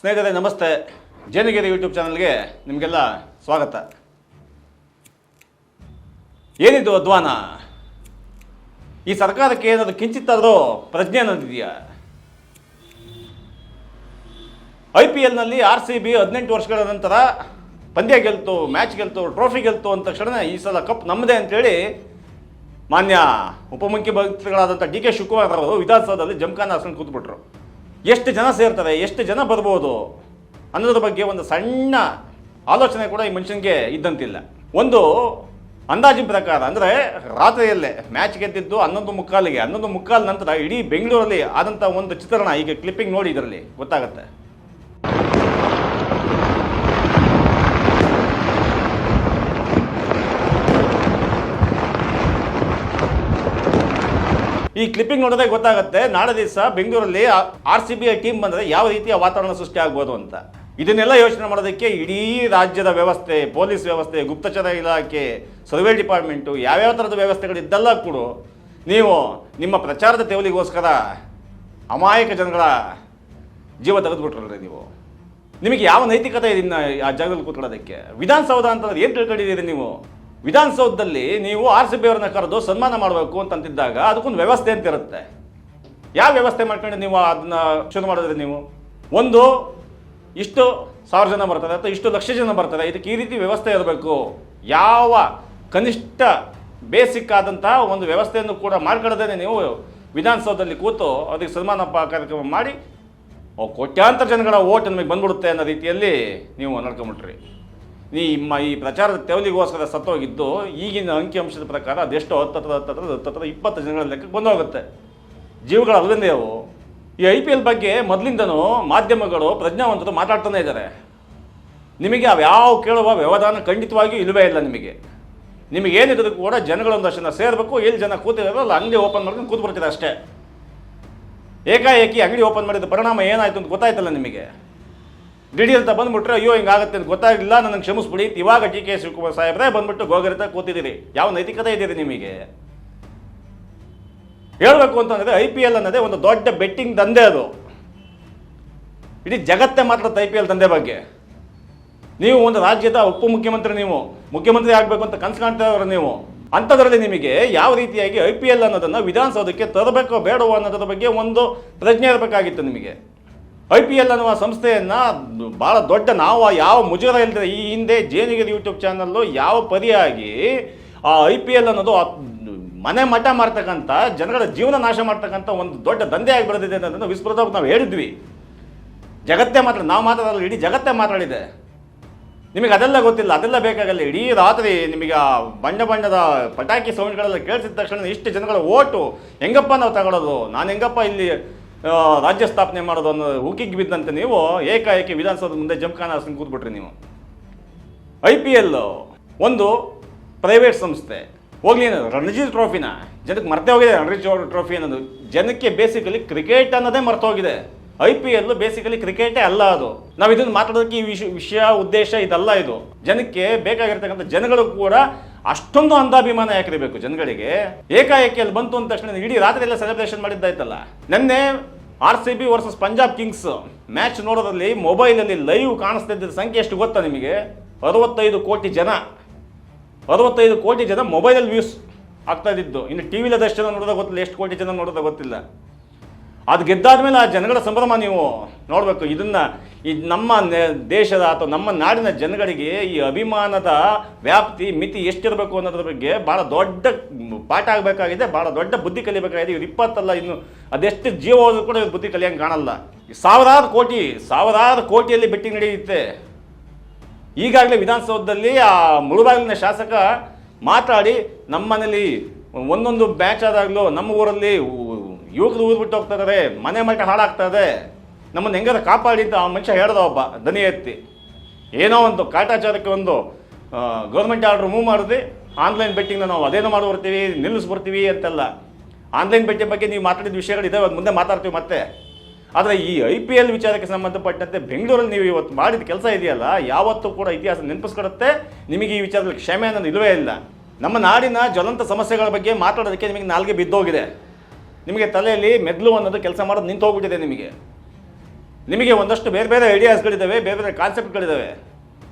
ಸ್ನೇಹಿತರೆ, ನಮಸ್ತೆ. ಜೇನಗಿರಿ ಯೂಟ್ಯೂಬ್ ಚಾನಲ್ಗೆ ನಿಮಗೆಲ್ಲ ಸ್ವಾಗತ. ಏನಿದು ಅಧ್ವಾನ? ಈ ಸರ್ಕಾರಕ್ಕೆ ಏನಾದರೂ ಕಿಂಚಿತ್ತಾದರೂ ಪ್ರಜ್ಞೆ ಅನ್ನೋದಿದೆಯಾ ಐ ಪಿ ಎಲ್ನಲ್ಲಿ ಆರ್ ಸಿ ಬಿ ಹದಿನೆಂಟು ವರ್ಷಗಳ ನಂತರ ಪಂದ್ಯ ಗೆಲ್ತು ಮ್ಯಾಚ್ ಗೆಲ್ತು ಟ್ರೋಫಿ ಗೆಲ್ತು ಅಂದ ತಕ್ಷಣ ಈ ಸಲ ಕಪ್ ನಮ್ಮದೇ ಅಂತೇಳಿ ಮಾನ್ಯ ಉಪಮುಖ್ಯಮಂತ್ರಿಗಳಾದಂಥ ಡಿ ಕೆ ಶಿವಕುಮಾರ್ ಅವರು ವಿಧಾನಸೌಧದಲ್ಲಿ ಜಮಖಾನ ಹಾಸ್ಕೊಂಡು ಕೂತ್ಬಿಟ್ರು. ಎಷ್ಟು ಜನ ಸೇರ್ತಾರೆ ಎಷ್ಟು ಜನ ಬರ್ಬೋದು ಅನ್ನೋದ್ರ ಬಗ್ಗೆ ಒಂದು ಸಣ್ಣ ಆಲೋಚನೆ ಕೂಡ ಈ ಮನುಷ್ಯನಿಗೆ ಇದ್ದಂತಿಲ್ಲ. ಒಂದು ಅಂದಾಜಿನ ಪ್ರಕಾರ ಅಂದರೆ ರಾತ್ರಿಯಲ್ಲೇ ಮ್ಯಾಚ್ ಗೆದ್ದಿದ್ದು ಹನ್ನೊಂದು ಮುಕ್ಕಾಲಿಗೆ, ಹನ್ನೊಂದು ಮುಕ್ಕಾಲು ನಂತರ ಇಡೀ ಬೆಂಗಳೂರಲ್ಲಿ ಆದಂಥ ಒಂದು ಚಿತ್ರಣ, ಈಗ ಕ್ಲಿಪ್ಪಿಂಗ್ ನೋಡಿ ಇದರಲ್ಲಿ, ಗೊತ್ತಾಗುತ್ತೆ. ಈ ಕ್ಲಿಪ್ಪಿಂಗ್ ನೋಡಿದ್ರೆ ಗೊತ್ತಾಗುತ್ತೆ, ನಾಳೆ ದಿವಸ ಬೆಂಗಳೂರಲ್ಲಿ R C B I team ಬಂದರೆ ಯಾವ ರೀತಿಯ ವಾತಾವರಣ ಸೃಷ್ಟಿ ಆಗ್ಬೋದು ಅಂತ. ಇದನ್ನೆಲ್ಲ ಯೋಚನೆ ಮಾಡೋದಕ್ಕೆ ಇಡೀ ರಾಜ್ಯದ ವ್ಯವಸ್ಥೆ, ಪೊಲೀಸ್ ವ್ಯವಸ್ಥೆ, ಗುಪ್ತಚರ ಇಲಾಖೆ, ಸರ್ವೆ ಡಿಪಾರ್ಟ್ಮೆಂಟು, ಯಾವ್ಯಾವ ಥರದ ವ್ಯವಸ್ಥೆಗಳಿದ್ದೆಲ್ಲ ಕೂಡ ನೀವು ನಿಮ್ಮ ಪ್ರಚಾರದ ತೆವಲಿಗೋಸ್ಕರ ಅಮಾಯಕ ಜನಗಳ ಜೀವ ತೆಗೆದುಬಿಟ್ರಲ್ರಿ ನೀವು. ನಿಮಗೆ ಯಾವ ನೈತಿಕತೆ ಇದೆ ಆ ಜಾಗದಲ್ಲಿ ಕೂತ್ಕೊಳ್ಳೋದಕ್ಕೆ? ವಿಧಾನಸೌಧ ಅಂತಂದ್ರೆ ಏನು ತಿಳ್ಕೊಂಡಿದ್ದೀರಿ ನೀವು? ವಿಧಾನಸೌಧದಲ್ಲಿ ನೀವು ಆರ್ ಸಿ ಬಿ ಅವ್ರನ್ನ ಕರೆದು ಸನ್ಮಾನ ಮಾಡಬೇಕು ಅಂತಂತಿದ್ದಾಗ ಅದಕ್ಕೊಂದು ವ್ಯವಸ್ಥೆ ಅಂತ ಇರುತ್ತೆ ಯಾವ ವ್ಯವಸ್ಥೆ ಮಾಡ್ಕೊಂಡು ನೀವು ಅದನ್ನ ಶುರು ಮಾಡಿದ್ರೆ ನೀವು? ಒಂದು, ಇಷ್ಟು ಸಾವಿರ ಜನ ಬರ್ತದೆ ಅಥವಾ ಇಷ್ಟು ಲಕ್ಷ ಜನ ಬರ್ತದೆ, ಇದಕ್ಕೆ ಈ ರೀತಿ ವ್ಯವಸ್ಥೆ ಇರಬೇಕು. ಯಾವ ಕನಿಷ್ಠ ಬೇಸಿಕ್ ಆದಂತಹ ಒಂದು ವ್ಯವಸ್ಥೆಯನ್ನು ಕೂಡ ಮಾಡ್ಕೊಳ್ಳೋದೇ ನೀವು ವಿಧಾನಸೌಧದಲ್ಲಿ ಕೂತು ಅದಕ್ಕೆ ಸನ್ಮಾನ ಕಾರ್ಯಕ್ರಮ ಮಾಡಿ ಕೋಟ್ಯಾಂತರ ಜನಗಳ ಓಟ್ ನಮಗೆ ಬಂದ್ಬಿಡುತ್ತೆ ಅನ್ನೋ ರೀತಿಯಲ್ಲಿ ನೀವು ನಡ್ಕೊಂಬಿಟ್ರಿ. ನಿಮ್ಮ ಈ ಪ್ರಚಾರದ ತೆವಲಿಗೋಸ್ಕರ ಸತ್ತೋಗಿದ್ದು, ಈಗಿನ ಅಂಕಿಅಂಶದ ಪ್ರಕಾರ ಅದೆಷ್ಟೋ ಹತ್ತತ್ರ ಹತ್ತತ್ರ ಹತ್ತತ್ರ ಇಪ್ಪತ್ತು ಜನಗಳ ಲೆಕ್ಕಕ್ಕೆ ಬಂದೋಗುತ್ತೆ. ಜೀವಗಳು ಅಲ್ಲದೇ ಅವು. ಈ ಐ ಪಿ ಎಲ್ ಬಗ್ಗೆ ಮೊದಲಿಂದನೂ ಮಾಧ್ಯಮಗಳು ಪ್ರಜ್ಞಾವಂತರು ಮಾತಾಡ್ತಾನೆ ಇದ್ದಾರೆ. ನಿಮಗೆ ಅವ್ಯಾವ ಕೇಳುವ ವ್ಯವಧಾನ ಖಂಡಿತವಾಗಿಯೂ ಇಲ್ಲವೇ ಇಲ್ಲ ನಿಮಗೆ. ನಿಮಗೆ ಏನಿದ್ರು ಕೂಡ ಜನಗಳೊಂದಷ್ಟು ಜನ ಸೇರಬೇಕು ಎಲ್ಲಿ ಜನ ಕೂತಿದಾರೋ ಅಲ್ಲಿ ಅಂಗಡಿ ಓಪನ್ ಮಾಡ್ಕೊಂಡು ಕೂತ್ಬಿಡ್ತೀರ ಅಷ್ಟೇ. ಏಕಾಏಕಿ ಅಂಗಡಿ ಓಪನ್ ಮಾಡಿದ ಪರಿಣಾಮ ಏನಾಯಿತು ಅಂತ ಗೊತ್ತಾಯ್ತಲ್ಲ ನಿಮಗೆ? ದಿಢೀರ್ ಅಂತ ಬಂದ್ಬಿಟ್ರೆ ಅಯ್ಯೋ, ಹಿಂಗಾಗುತ್ತೆ ಅಂತ ಗೊತ್ತಾಗಿಲ್ಲ ನನಗೆ ಕ್ಷಮಿಸ್ಬಿಡಿ ಇವಾಗ ಟಿ ಕೆ ಶಿವಕುಮಾರ್ ಸಾಹೇಬ್ರೆ ಬಂದ್ಬಿಟ್ಟು ಗೋಗರಿತ ಕೂತಿದ್ದೀರಿ ಯಾವ ನೈತಿಕತೆ ಇದ್ದೀರಿ ನಿಮಗೆ? ಹೇಳಬೇಕು ಅಂತಂದರೆ ಐ ಪಿ ಎಲ್ ಅನ್ನೋದೇ ಒಂದು ದೊಡ್ಡ ಬೆಟ್ಟಿಂಗ್ ದಂಧೆ ಅದು. ಇಡೀ ಜಗತ್ತೇ ಮಾತ್ರ ಐ ಪಿ ಎಲ್ ದಂಧೆ ಬಗ್ಗೆ. ನೀವು ಒಂದು ರಾಜ್ಯದ ಉಪಮುಖ್ಯಮಂತ್ರಿ ನೀವು, ಮುಖ್ಯಮಂತ್ರಿ ಆಗಬೇಕು ಅಂತ ಕನಸು ಕಾಣ್ತಾ ಇರೋರು ನೀವು. ಅಂಥದ್ರಲ್ಲಿ ನಿಮಗೆ ಯಾವ ರೀತಿಯಾಗಿ ಐ ಪಿ ಎಲ್ ಅನ್ನೋದನ್ನು ವಿಧಾನಸೌಧಕ್ಕೆ ತರಬೇಕೋ ಬೇಡವೋ ಅನ್ನೋದ್ರ ಬಗ್ಗೆ ಒಂದು ಪ್ರಜ್ಞೆ ಇರಬೇಕಾಗಿತ್ತು ನಿಮಗೆ. ಐ ಪಿ ಎಲ್ ಅನ್ನುವ ಸಂಸ್ಥೆಯನ್ನು ಭಾಳ ದೊಡ್ಡ ನಾವು, ಯಾವ ಮುಜುಗರ ಇಲ್ಲದೆ ಈ ಹಿಂದೆ ಜೇನಿಗಿರಿ ಯೂಟ್ಯೂಬ್ ಚಾನಲ್ಲು ಯಾವ ಪರಿಯಾಗಿ ಆ ಐ ಪಿ ಎಲ್ ಅನ್ನೋದು ಮನೆ ಮಠ ಮಾಡ್ತಕ್ಕಂಥ, ಜನಗಳ ಜೀವನ ನಾಶ ಮಾಡ್ತಕ್ಕಂಥ ಒಂದು ದೊಡ್ಡ ದಂಧೆ ಆಗಿ ಬೆಳೆದಿದೆ ಅನ್ನೋದನ್ನು ವಿಸ್ಮೃತವಾಗಿ ನಾವು ಹೇಳಿದ್ವಿ. ಜಗತ್ತೇ ಮಾತ್ರ, ನಾವು ಮಾತಾಡಲ್ಲ ಇಡೀ ಜಗತ್ತೇ ಮಾತಾಡಿದೆ ನಿಮಗೆ ಅದೆಲ್ಲ ಗೊತ್ತಿಲ್ಲ, ಅದೆಲ್ಲ ಬೇಕಾಗಲ್ಲ, ಇಡೀ ರಾತ್ರಿ ನಿಮಗೆ ಆ ಬಣ್ಣ ಬಣ್ಣದ ಪಟಾಕಿ ಸೌಂಡ್ಗಳೆಲ್ಲ ಕೇಳಿಸಿದ ತಕ್ಷಣ ಇಷ್ಟು ಜನಗಳ ಓಟು, ಹೆಂಗಪ್ಪ ನಾವು ತಗೊಳ್ಳೋದು ನಾನು ಹೆಂಗಪ್ಪ ಇಲ್ಲಿ ರಾಜ್ಯ ಸ್ಥಾಪನೆ ಮಾಡೋದು ಅನ್ನೋ ಹುಕಿಗೆ ಬಿದ್ದಂತೆ ನೀವು ಏಕಾಏಕಿ ವಿಧಾನಸೌಧದ ಮುಂದೆ ಜಮಖಾನ ಹಾಸ್ಕೊಂಡು ಕೂತ್ಬಿಟ್ರಿ ನೀವು. ಐ ಪಿ ಎಲ್ ಒಂದು ಪ್ರೈವೇಟ್ ಸಂಸ್ಥೆ. ಹೋಗ್ಲಿ ರಣಜಿ ಟ್ರೋಫಿನ. ಜನಕ್ಕೆ ಮರ್ತೇ ಹೋಗಿದೆ. ರಣಜಿ ಟ್ರೋಫಿ ಅನ್ನೋದು. ಜನಕ್ಕೆ ಬೇಸಿಕಲಿ ಕ್ರಿಕೆಟ್ ಅನ್ನೋದೇ ಮರ್ತೋಗಿದೆ. ಐ ಪಿ ಎಲ್ ಬೇಸಿಕಲಿ ಕ್ರಿಕೆಟೇ ಅಲ್ಲ ಅದು. ನಾವು ಇದನ್ನು ಮಾತಾಡೋದಕ್ಕೆ ಈ ವಿಷಯ ವಿಷಯ, ಉದ್ದೇಶ ಇದಲ್ಲ ಇದು. ಜನಕ್ಕೆ ಬೇಕಾಗಿರ್ತಕ್ಕಂಥ ಜನಗಳು ಕೂಡ ಅಷ್ಟೊಂದು ಅಂಧಾಭಿಮಾನ ಯಾಕಿರಬೇಕು ಜನಗಳಿಗೆ. ಏಕಾಏಕಿ ಅಲ್ಲಿ ಬಂತು ಅಂದ ತಕ್ಷಣ ಇಡೀ ರಾತ್ರಿ ಎಲ್ಲ ಸೆಲೆಬ್ರೇಷನ್ ಮಾಡಿದ್ದಾಯ್ತಲ್ಲ. ನಿನ್ನೆ R C B versus Punjab kings match ನೋಡೋದ್ರಲ್ಲಿ ಮೊಬೈಲಲ್ಲಿ ಲೈವ್ ಕಾಣಿಸ್ತಾ ಇದ್ದ ಸಂಖ್ಯೆ ಎಷ್ಟು ಗೊತ್ತಾ ನಿಮಗೆ? ಅರವತ್ತೈದು ಕೋಟಿ ಜನ. ಅರವತ್ತೈದು ಕೋಟಿ ಜನ ಮೊಬೈಲಲ್ಲಿ ವ್ಯೂಸ್ ಆಗ್ತಾ ಇದ್ದು ಇನ್ನು ಟಿ ವಿಲಿ ಜನ ನೋಡೋದ ಗೊತ್ತಿಲ್ಲ, ಎಷ್ಟು ಕೋಟಿ ಜನ ನೋಡೋದ ಗೊತ್ತಿಲ್ಲ. ಅದು ಗೆದ್ದಾದ್ಮೇಲೆ ಆ ಜನಗಳ ಸಂಭ್ರಮ ನೀವು ನೋಡಬೇಕು. ಇದನ್ನ ಈ ನಮ್ಮ ದೇಶದ ಅಥವಾ ನಮ್ಮ ನಾಡಿನ ಜನಗಳಿಗೆ ಈ ಅಭಿಮಾನದ ವ್ಯಾಪ್ತಿ, ಮಿತಿ ಎಷ್ಟಿರಬೇಕು ಅನ್ನೋದ್ರ ಬಗ್ಗೆ ಭಾಳ ದೊಡ್ಡ ಪಾಠ ಆಗಬೇಕಾಗಿದೆ ಭಾಳ ದೊಡ್ಡ ಬುದ್ಧಿ ಕಲಿಬೇಕಾಗಿದೆ. ಇವ್ರು ಇಪ್ಪತ್ತಲ್ಲ, ಇನ್ನು ಅದೆಷ್ಟು ಜೀವ ಹೋದ್ರು ಕೂಡ ಇವ್ರು ಬುದ್ಧಿ ಕಲಿಯಂಗೆ ಕಾಣಲ್ಲ. ಸಾವಿರಾರು ಕೋಟಿ, ಸಾವಿರಾರು ಕೋಟಿಯಲ್ಲಿ ಬೆಟ್ಟಿಂಗ್ ನಡೆಯುತ್ತೆ. ಈಗಾಗಲೇ ವಿಧಾನಸೌಧದಲ್ಲಿ ಆ ಮುಳುಬಾಗಿಲಿನ ಶಾಸಕ ಮಾತಾಡಿ ನಮ್ಮ ಮನೇಲಿ ಒಂದೊಂದು ಬ್ಯಾಚ್ ಆದಾಗಲೂ ನಮ್ಮ ಊರಲ್ಲಿ ಯುವಕರು ಊದ್ಬಿಟ್ಟು ಹೋಗ್ತಾ ಇದ್ದಾರೆ ಮನೆ ಮಟ್ಟ ಹಾಳಾಗ್ತಾ ಇದೆ. ನಮ್ಮನ್ನು ಹೆಂಗಾರ ಕಾಪಾಡಿ ಅಂತ ಆ ಮನುಷ್ಯ ಹೇಳ್ದ ಒಬ್ಬ, ದನಿ ಎತ್ತಿ. ಏನೋ ಒಂದು ಕಾಟಾಚಾರಕ್ಕೆ ಒಂದು ಗೌರ್ಮೆಂಟ್ ಆರ್ಡ್ರ್ ಮೂವ್ ಮಾಡಿದ್ವಿ ಆನ್ಲೈನ್ ಬೆಟ್ಟಿಂಗ್ನ ನಾವು ಅದೇನೋ ಮಾಡಿ ಬರ್ತೀವಿ ನಿಲ್ಲಿಸ್ಬರ್ತೀವಿ ಅಂತೆಲ್ಲ. ಆನ್ಲೈನ್ ಬೆಟ್ಟಿಂಗ್ ಬಗ್ಗೆ ನೀವು ಮಾತಾಡಿದ ವಿಷಯಗಳು ಇದಾವೆ ಅದು ಮುಂದೆ ಮಾತಾಡ್ತೀವಿ ಮತ್ತೆ. ಆದರೆ ಈ ಐ ಪಿ ಎಲ್ ವಿಚಾರಕ್ಕೆ ಸಂಬಂಧಪಟ್ಟಂತೆ ಬೆಂಗಳೂರಲ್ಲಿ ನೀವು ಇವತ್ತು ಮಾಡಿದ ಕೆಲಸ ಇದೆಯಲ್ಲ, ಯಾವತ್ತೂ ಕೂಡ ಇತಿಹಾಸ ನೆನಪಿಸ್ಕೊಡುತ್ತೆ. ನಿಮಗೆ ಈ ವಿಚಾರದಲ್ಲಿ ಕ್ಷಮೆ ಅನ್ನೋದು ಇಲ್ಲವೇ ಇಲ್ಲ. ನಮ್ಮ ನಾಡಿನ ಜ್ವಲಂತ ಸಮಸ್ಯೆಗಳ ಬಗ್ಗೆ ಮಾತಾಡೋದಕ್ಕೆ ನಿಮಗೆ ನಾಲ್ಗೆ ಬಿದ್ದೋಗಿದೆ. ನಿಮಗೆ ತಲೆಯಲ್ಲಿ ಮೆದ್ಲು ಅನ್ನೋದು ಕೆಲಸ ಮಾಡೋದು ನಿಂತು ಹೋಗ್ಬಿಟ್ಟಿದೆ ನಿಮಗೆ. ನಿಮಗೆ ಒಂದಷ್ಟು ಬೇರೆ ಬೇರೆ ಐಡಿಯಾಸ್ಗಳಿದ್ದಾವೆ ಬೇರೆ ಬೇರೆ ಕಾನ್ಸೆಪ್ಟ್ಗಳಿದ್ದಾವೆ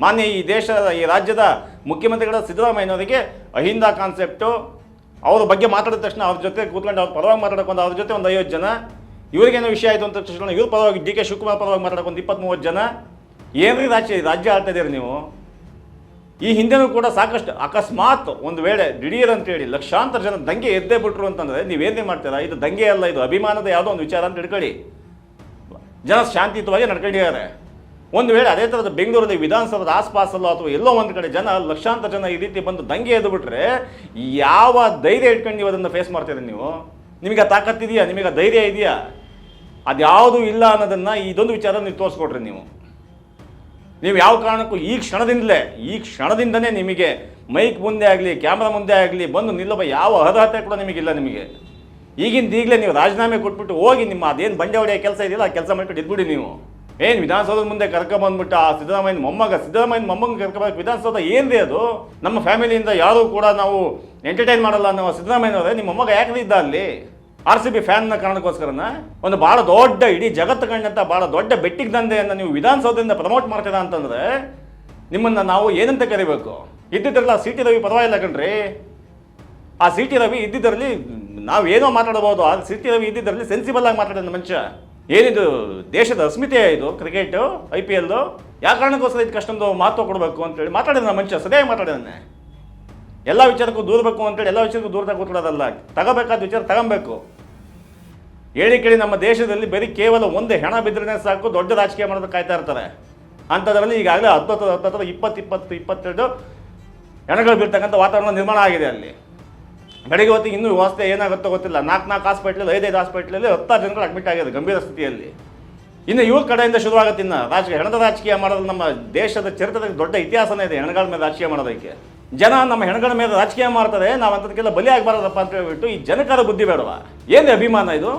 ಮಾನ್ಯ ಈ ದೇಶದ ಈ ರಾಜ್ಯದ ಮುಖ್ಯಮಂತ್ರಿಗಳ ಸಿದ್ದರಾಮಯ್ಯನವರಿಗೆ ಅಹಿಂದ ಕಾನ್ಸೆಪ್ಟು. ಅವ್ರ ಬಗ್ಗೆ ಮಾತಾಡಿದ ತಕ್ಷಣ ಅವ್ರ ಜೊತೆ ಕೂತ್ಕೊಂಡು ಅವ್ರ ಪರವಾಗಿ ಮಾತಾಡ್ಕೊಂಡು ಅವ್ರ ಜೊತೆ ಒಂದು ಐವತ್ತು ಜನ. ಇವ್ರಿಗೇನೋ ವಿಷಯ ಆಯಿತು ಅಂತ ತಕ್ಷಣ ಇವ್ರ ಪರವಾಗಿ ಡಿ ಕೆ ಶಿವಕುಮಾರ್ ಪರವಾಗಿ ಮಾತಾಡ್ಕೊಂಡು ಒಂದು ಇಪ್ಪತ್ತ್ ಮೂವತ್ತು ಜನ. ಏನ್ರಿ ರಾಜ್ಯ ರಾಜ್ಯ ಆಡ್ತಾ ಇದ್ದೀರಿ ನೀವು? ಈ ಹಿಂದೆನೂ ಕೂಡ ಸಾಕಷ್ಟು ಅಕಸ್ಮಾತ್ ಒಂದು ವೇಳೆ ದಿಢೀರ್ ಅಂತೇಳಿ ಲಕ್ಷಾಂತರ ಜನ ದಂಗೆ ಎದ್ದೇ ಬಿಟ್ರು ಅಂತಂದರೆ ನೀವೇನೇ ಮಾಡ್ತೀರಾ? ಇದು ದಂಗೆ ಅಲ್ಲ, ಇದು ಅಭಿಮಾನದ ಯಾವುದೋ ಒಂದು ವಿಚಾರ ಅಂತ ಹಿಡ್ಕೊಳ್ಳಿ. ಜನ ಶಾಂತಿಯುತವಾಗಿ ನಡ್ಕೊಂಡಿದ್ದಾರೆ. ಒಂದು ವೇಳೆ ಅದೇ ಥರದ ಬೆಂಗಳೂರಲ್ಲಿ ವಿಧಾನಸೌಧದ ಆಸ್ಪಾಸಲ್ಲೋ ಅಥವಾ ಎಲ್ಲೋ ಒಂದು ಕಡೆ ಜನ ಲಕ್ಷಾಂತರ ಜನ ಈ ರೀತಿ ಬಂದು ದಂಗೆ ಎದ್ದು ಬಿಟ್ರೆ ಯಾವ ಧೈರ್ಯ ಇಟ್ಕೊಂಡು ನೀವು ಅದನ್ನು ಫೇಸ್ ಮಾಡ್ತೀರಿ ನೀವು? ನಿಮಗೆ ಆ ತಾಕತ್ತಿದೆಯಾ ನಿಮಗೆ ಧೈರ್ಯ ಇದೆಯಾ? ಅದ್ಯಾವುದೂ ಇಲ್ಲ ಅನ್ನೋದನ್ನು ಇದೊಂದು ವಿಚಾರ ನೀವು ತೋರಿಸ್ಕೊಡ್ರಿ ನೀವು. ನೀವು ಯಾವ ಕಾರಣಕ್ಕೂ ಈ ಕ್ಷಣದಿಂದಲೇ, ಈ ಕ್ಷಣದಿಂದನೇ ನಿಮಗೆ ಮೈಕ್ ಮುಂದೆ ಆಗಲಿ ಕ್ಯಾಮ್ರಾ ಮುಂದೆ ಆಗಲಿ ಬಂದು ನಿಲ್ಲುವ ಯಾವ ಅರ್ಹತೆ ಕೂಡ ನಿಮಗಿಲ್ಲ ನಿಮಗೆ. ಈಗಿಂದ ಈಗಲೇ ನೀವು ರಾಜೀನಾಮೆ ಕೊಟ್ಬಿಟ್ಟು ಹೋಗಿ ನಿಮ್ಮ ಅದೇನು ಬಂಡೆ ಕೆಲಸ ಇದೆಯಲ್ಲ, ಆ ಕೆಲಸ ಮಾಡ್ಬಿಟ್ಟು ಇದ್ಬಿಡಿ ನೀವು. ಏನು ವಿಧಾನಸೌಧದ ಮುಂದೆ ಕರ್ಕೊಂಬಂದ್ಬಿಟ್ಟು, ಆ ಸಿದ್ದರಾಮಯ್ಯನ ಮೊಮ್ಮಗ ಸಿದ್ದರಾಮಯ್ಯನ ಮೊಮ್ಮಗ ಕರ್ಕೊಬೇಕು ವಿಧಾನಸೌಧ ಏನ್ರಿ ಅದು? ನಮ್ಮ ಫ್ಯಾಮಿಲಿಯಿಂದ ಯಾರೂ ಕೂಡ ನಾವು ಎಂಟರ್ಟೈನ್ ಮಾಡಲ್ಲ ಅನ್ನೋ ಸಿದ್ದರಾಮಯ್ಯನವರೇ, ನಿಮ್ಮ ಮೊಮ್ಮಗ ಯಾಕೆ ಇದ್ದ ಅಲ್ಲಿ? ಆರ್ ಸಿ ಬಿ ಫ್ಯಾನ್ನ ಕಾರಣಕ್ಕೋಸ್ಕರನ ಒಂದು ಭಾಳ ದೊಡ್ಡ ಇಡೀ ಜಗತ್ತು ಕಂಡಂಥ ಭಾಳ ದೊಡ್ಡ ಬೆಟ್ಟಿಗೆ ದಂಧೆಯನ್ನು ನೀವು ವಿಧಾನಸೌಧದಿಂದ ಪ್ರಮೋಟ್ ಮಾಡ್ತೀರಾ ಅಂತಂದ್ರೆ ನಿಮ್ಮನ್ನು ನಾವು ಏನಂತ ಕರಿಬೇಕು? ಇದ್ದಿದ್ರಲ್ಲ ಸಿ ಟಿ ರವಿ ಪರವಾಗಿಲ್ಲ ಕಣ್ರಿ. ಆ ಸಿ ಟಿ ರವಿ ಇದ್ದಿದ್ದರಲ್ಲಿ ನಾವು ಏನೋ ಮಾತಾಡಬಹುದು, ಆ ಸಿ ಟಿ ರವಿ ಇದ್ದಿದ್ದರಲ್ಲಿ ಸೆನ್ಸಿಬಲ್ ಆಗಿ ಮಾತಾಡೋದು ಮನುಷ್ಯ. ಏನಿದು, ದೇಶದ ಅಸ್ಮಿತೆ ಇದು ಕ್ರಿಕೆಟು ಐ ಪಿ ಎಲ್ದು ಯಾವ ಕಾರಣಕ್ಕೋಸ್ಕರ ಇದು ಕಷ್ಟೊಂದು ಮಹತ್ವ ಕೊಡಬೇಕು ಅಂತೇಳಿ ಮಾತಾಡಿದ ಮನುಷ್ಯ ಸರಿಯಾಗಿ ಮಾತಾಡಿದಾನೆ. ಎಲ್ಲ ವಿಚಾರಕ್ಕೂ ದೂರಬೇಕು ಅಂತೇಳಿ, ಎಲ್ಲ ವಿಚಾರಕ್ಕೂ ದೂರದಾಗ ಕೂತ್ಕೊಳ್ಳೋದಲ್ಲ. ತಗೋಬೇಕಾದ ವಿಚಾರ ತಗೊಬೇಕು. ಹೇಳಿ ಕೇಳಿ ನಮ್ಮ ದೇಶದಲ್ಲಿ ಬರೀ ಕೇವಲ ಒಂದು ಹೆಣ ಬಿದ್ದರೆ ಸಾಕು, ದೊಡ್ಡ ರಾಜಕೀಯ ಮಾಡೋದು ಕಾಯ್ತಾ ಇರ್ತಾರೆ. ಅಂಥದ್ರಲ್ಲಿ ಈಗಾಗಲೇ ಹತ್ತತ್ತು ಹತ್ತತ್ರ ಇಪ್ಪತ್ತು ಇಪ್ಪತ್ತು ಇಪ್ಪತ್ತೆರಡು ಹೆಣಗಳು ಬೀಳ್ತಕ್ಕಂಥ ವಾತಾವರಣ ನಿರ್ಮಾಣ ಆಗಿದೆ ಅಲ್ಲಿ. ಬೆಳಿಗ್ಗೆ ಹೊತ್ತಿಗೆ ಇನ್ನೂ ವ್ಯವಸ್ಥೆ ಏನಾಗುತ್ತೋ ಗೊತ್ತಿಲ್ಲ. ನಾಲ್ಕು ನಾಲ್ಕು ಹಾಸ್ಪಿಟ್ಲಲ್ಲಿ, ಐದೈದು ಹಾಸ್ಪಿಟ್ಲಲ್ಲಿ ಹತ್ತಾರು ಜನಗಳು ಅಡ್ಮಿಟ್ ಆಗಿದೆ ಗಂಭೀರ ಸ್ಥಿತಿಯಲ್ಲಿ. ಇನ್ನು ಇವ್ರ ಕಡೆಯಿಂದ ಶುರುವಾಗುತ್ತೆ ಇನ್ನು ರಾಜಕೀಯ ಹೆಣದ ರಾಜಕೀಯ ಮಾಡೋದು ನಮ್ಮ ದೇಶದ ಚರಿತ್ರೆಗೆ ದೊಡ್ಡ ಇತಿಹಾಸನೇ ಇದೆ ಹೆಣಗಳ ಮೇಲೆ ರಾಜಕೀಯ ಮಾಡೋದಕ್ಕೆ. ಜನ ನಮ್ಮ ಹೆಣಗಳ ಮೇಲೆ ರಾಜಕೀಯ ಮಾಡ್ತಾರೆ, ನಾವು ಅಂಥದಕ್ಕೆಲ್ಲ ಬಲಿ ಆಗಬಾರ್ದಪ್ಪ ಅಂತ ಹೇಳ್ಬಿಟ್ಟು ಈ ಜನಕರ ಬುದ್ಧಿ ಬೇಡವಾ? ಏನು ಅಭಿಮಾನ ಇದು?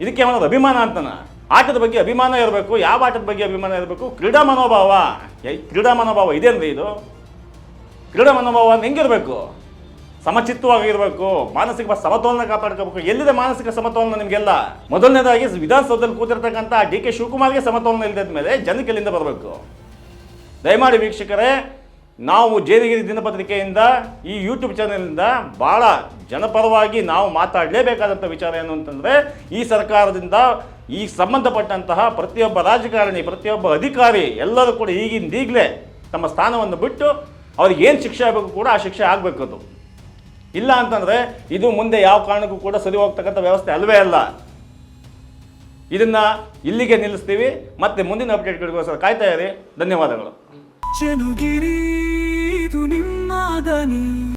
ಇದಕ್ಕೆ ಏನಾದ್ರು ಅಭಿಮಾನ ಅಂತನ. ಆಟದ ಬಗ್ಗೆ ಅಭಿಮಾನ ಇರಬೇಕು, ಯಾವ ಆಟದ ಬಗ್ಗೆ ಅಭಿಮಾನ ಇರಬೇಕು? ಕ್ರೀಡಾ ಮನೋಭಾವ. ಕ್ರೀಡಾ ಮನೋಭಾವ ಇದೇನ್ರಿ ಇದು? ಕ್ರೀಡಾ ಮನೋಭಾವ ಹೆಂಗಿರಬೇಕು? ಸಮಚಿತ್ತವಾಗಿರಬೇಕು, ಮಾನಸಿಕ ಸಮತೋಲನ ಕಾಪಾಡ್ಕೋಬೇಕು. ಎಲ್ಲಿದೆ ಮಾನಸಿಕ ಸಮತೋಲನ ನಿಮಗೆಲ್ಲ? ಮೊದಲನೇದಾಗಿ ವಿಧಾನಸೌಧದಲ್ಲಿ ಕೂತಿರ್ತಕ್ಕಂಥ ಡಿ ಕೆ ಶಿವಕುಮಾರ್ಗೆ ಸಮತೋಲನ ಇಲ್ಲದ ಮೇಲೆ ಜನಕ್ಕೆ ಎಲ್ಲಿಂದ ಬರಬೇಕು? ದಯಮಾಡಿ ವೀಕ್ಷಕರೇ ನಾವು ಜೇದಗಿರಿ ದಿನಪತ್ರಿಕೆಯಿಂದ ಈ ಯೂಟ್ಯೂಬ್ ಚಾನೆಲ್ನಿಂದ ಭಾಳ ಜನಪರವಾಗಿ ನಾವು ಮಾತಾಡಲೇಬೇಕಾದಂಥ ವಿಚಾರ ಏನು ಅಂತಂದರೆ, ಈ ಸರ್ಕಾರದಿಂದ ಈ ಸಂಬಂಧಪಟ್ಟಂತಹ ಪ್ರತಿಯೊಬ್ಬ ರಾಜಕಾರಣಿ, ಪ್ರತಿಯೊಬ್ಬ ಅಧಿಕಾರಿ ಎಲ್ಲರೂ ಕೂಡ ಈಗಿಂದೀಗಲೇ ತಮ್ಮ ಸ್ಥಾನವನ್ನು ಬಿಟ್ಟು ಅವ್ರಿಗೆ ಏನು ಶಿಕ್ಷೆ ಆಗಬೇಕು ಕೂಡ ಆ ಶಿಕ್ಷೆ ಆಗಬೇಕು ಅದು. ಇಲ್ಲ ಅಂತಂದರೆ ಇದು ಮುಂದೆ ಯಾವ ಕಾರಣಕ್ಕೂ ಕೂಡ ಸರಿ ಹೋಗ್ತಕ್ಕಂಥ ವ್ಯವಸ್ಥೆ ಅಲ್ಲವೇ ಅಲ್ಲ. ಇದನ್ನ ಇಲ್ಲಿಗೆ ನಿಲ್ಲಿಸ್ತೀವಿ. ಮತ್ತೆ ಮುಂದಿನ ಅಪ್ಡೇಟ್ಗಳಿಗೋಸ್ಕರ ಕಾಯ್ತಾ ಇರಿ. ಧನ್ಯವಾದಗಳು. ಚೆನುಗಿರಿ ಇದು ನಿಮ್ಮ ದನಿ